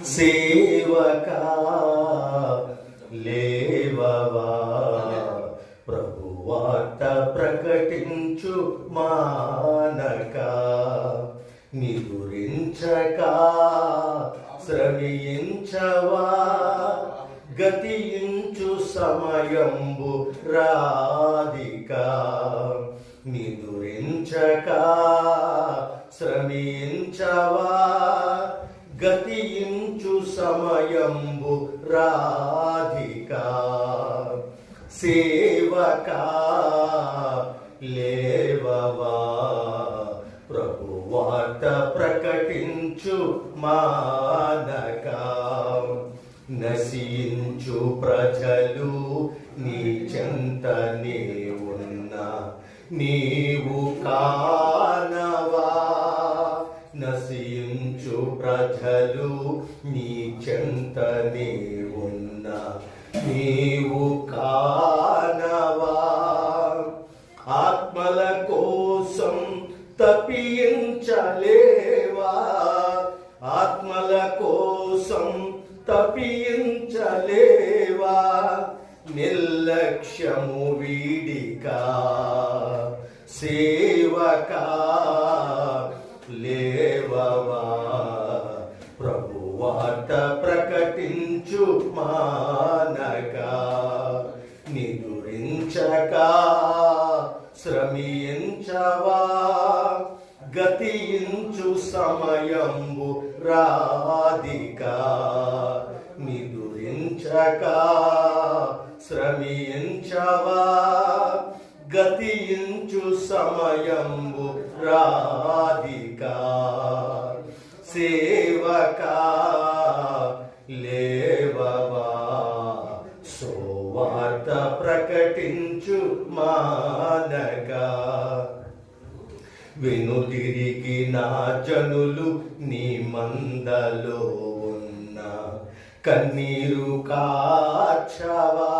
సేవకా లేవవా? ప్రభువార్త ప్రకటించు మానక. నిదురించక శ్రమించవా? గతించు సమయంబు రాధిక. నిదురించక శ్రమించవా? గతించు సమయంబు రాధిక సేవకా లేవవా? ప్రభువార్త ప్రకటించు మానక నశించు ప్రజలు. ప్రజలు నీ చెంతనే ఉన్న నీవు కానవా? ఆత్మల కోసం తప్పించలేవా? ఆత్మల కోసం తప్పించలేవా? నిర్లక్ష్యము వీడిక సేవకా మానక నిదురించక శ్రమించవా గతించు సమయంబు రాధిక నిదురించక శ్రమించవా గతించు సమయంబు రాధిక. సే వెనుదిరిగి నా జనులు నీ మందలో ఉన్న కన్నీరు కాచవా?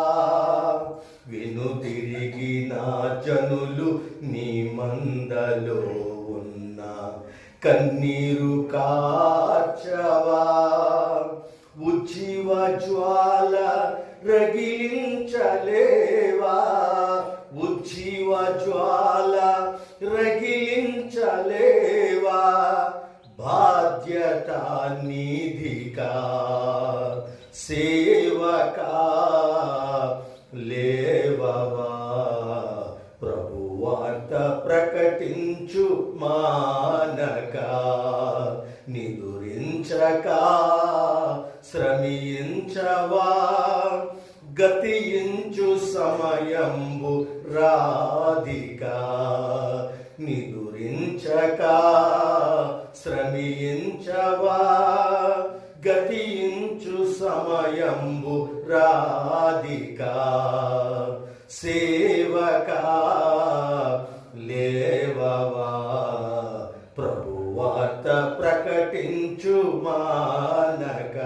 వెనుదిరిగి నా జనులు నీ మందలో ఉన్న కన్నీరు కాచవా? ఉజ్జీవ జ్వాల రగిలించలేవా? ఉజ్జీవ జ్వాల సేవకా లేవవా? ప్రభువార్త ప్రకటించు మానక నిదురించక శ్రమించవా? గతించు సమయంబు రాధిక నిదురించక సాయంబు రాధిక సేవకా లేవవా ప్రభువార్త ప్రకటించు మానక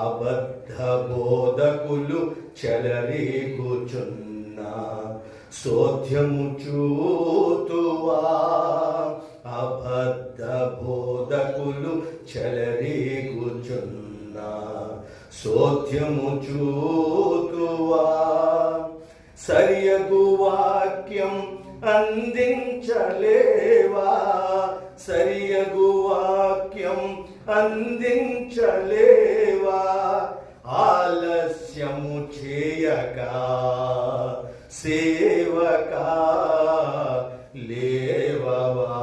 అబద్ధ బోధకులు చెలరీగుచున్న సోధ్యము చూతువా అబద్ధ బోధకులు చెలరీగుచున్న సోధ్యము చూతువా సరియగు వాక్యం అందించలేవా? సరియగు వాక్యం అందించలేవా? ఆలస్యము చేయక సేవక లేవవా?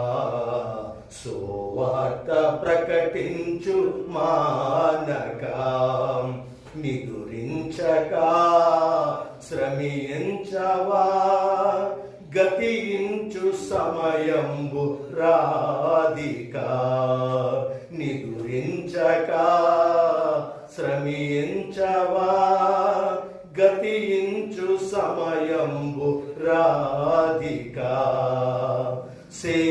సోవార్త ప్రకటించు మానగా నిదురించక శ్రమించవా గతించు సమయంబు రాధిక. నిదురించక శ్రమించవా గతించు సమయంబు రాధిక. సే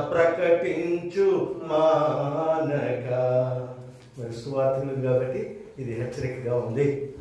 ప్రకటించు మానగా. మరి సువార్తలు కాబట్టి ఇది హెచ్చరికగా ఉంది.